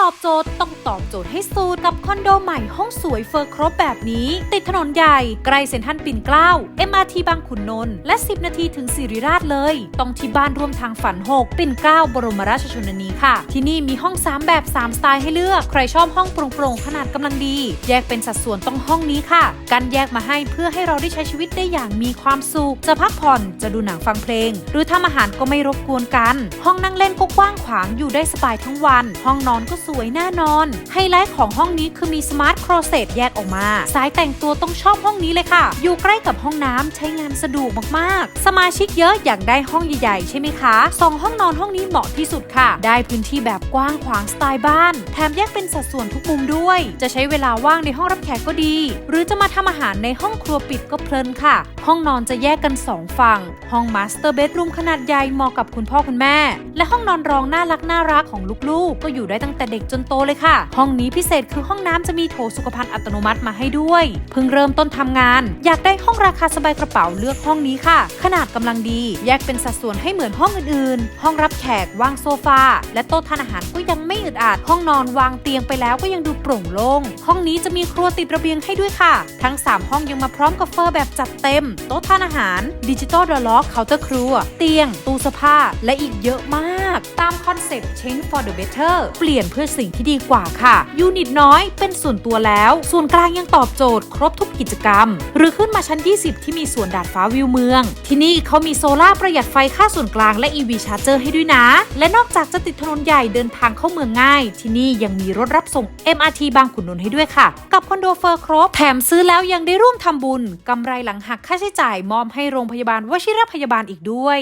ตอบโจทย์ต้องตอบโจทย์ให้สุดกับคอนโดใหม่ห้องสวยเฟอร์ครบแบบนี้ ติดถนนใหญ่ใกล้เซ็นทรัลปิ่นเกล้า MRT บางขุนนนท์และ 10 นาทีถึงสิริราชเลย ต้องที่บ้านร่วมทางฝัน 6 ปิ่นเกล้าบรมราชชนนีค่ะ ที่นี่มีห้อง 3 แบบ 3 สไตล์ให้เลือก ใครชอบห้องโปร่งๆขนาดกำลังดี แยกเป็นสัดส่วนต้องห้องนี้ค่ะ กันแยกมาให้เพื่อให้เราได้ใช้ชีวิตได้อย่างมีความสุขจะพักผ่อนจะดูหนังฟังเพลง หรือทำอาหารก็ไม่รบกวนกัน ห้องนั่งเล่นก็กว้างขวางอยู่ได้สบายทั้งวัน ห้องนอนก็สวยแน่นอน ไฮไลท์ของห้องนี้คือมีสมาร์ทครเซตแยกออกมา สายแต่งตัวต้องชอบห้องนี้เลยค่ะ อยู่ใกล้กับห้องน้ำใช้งานสะดวกมากๆ สมาชิกเยอะอยากได้ห้องใหญ่ๆ ใช่ไหมคะสองห้องนอนห้องนี้เหมาะที่สุดค่ะ ได้พื้นที่แบบกว้างขวางสไตล์บ้าน แถมแยกเป็นสัดส่วนทุกมุมด้วย จะใช้เวลาว่างในห้องรับแขกก็ดี หรือจะมาทำอาหารในห้องครัวปิดก็เพลินค่ะ ห้องนอนจะแยกกัน 2 ฝั่ง ห้องมาสเตอร์เบดรูมขนาดใหญ่เหมาะกับคุณพ่อคุณแม่ และห้องนอนรองน่ารักน่ารักของลูกๆ ก็อยู่ได้ตั้งแต่เด็กจนโตเลยค่ะ ห้องนี้พิเศษคือห้องน้ำจะมีโถสุขภัณฑ์อัตโนมัติมาให้ด้วย เพิ่งเริ่มต้นทำงาน อยากได้ห้องราคาสบายกระเป๋าเลือกห้องนี้ค่ะ ขนาดกำลังดี แยกเป็นสัดส่วนให้เหมือนห้องอื่นๆ ห้องรับแขกวางโซฟาและโต๊ะทานอาหารก็ยังไม่อึดอัดห้องนอนวางเตียงไปแล้วก็ยังดูโปร่งโล่งห้องนี้จะมีครัวติดระเบียงให้ด้วยค่ะ ทั้ง 3 ห้องยังมาพร้อมกับเฟอร์แบบจัดเต็ม โต๊ะทานอาหารดิจิตอลดอลล็อกเคาน์เตอร์ครัว เตียง ตู้เสื้อผ้าและอีกเยอะมาก ตามคอนเซ็ปต์ change for the better เปลี่ยนเพื่อสิ่งที่ดีกว่าค่ะ ยูนิตน้อยเป็นส่วนตัวแล้ว ส่วนกลางยังตอบโจทย์ครบทุกกิจกรรม หรือขึ้นมาชั้น 20 ที่มีส่วนดาดฟ้าวิวเมือง ที่นี่เขามีโซล่าประหยัดไฟค่าส่วนกลางและ EV Charger ให้ด้วยนะ และนอกจากจะติดถนนใหญ่เดินทางเข้าเมืองง่าย ที่นี่ยังมีรถรับส่ง MRT บางขุนนนท์ให้ด้วยค่ะ กับคอนโดเฟอร์ครบ แถมซื้อแล้วยังได้ร่วมทำบุญกำไรหลังหักค่าใช้จ่ายมอบให้โรงพยาบาลวชิรพยาบาลอีกด้วย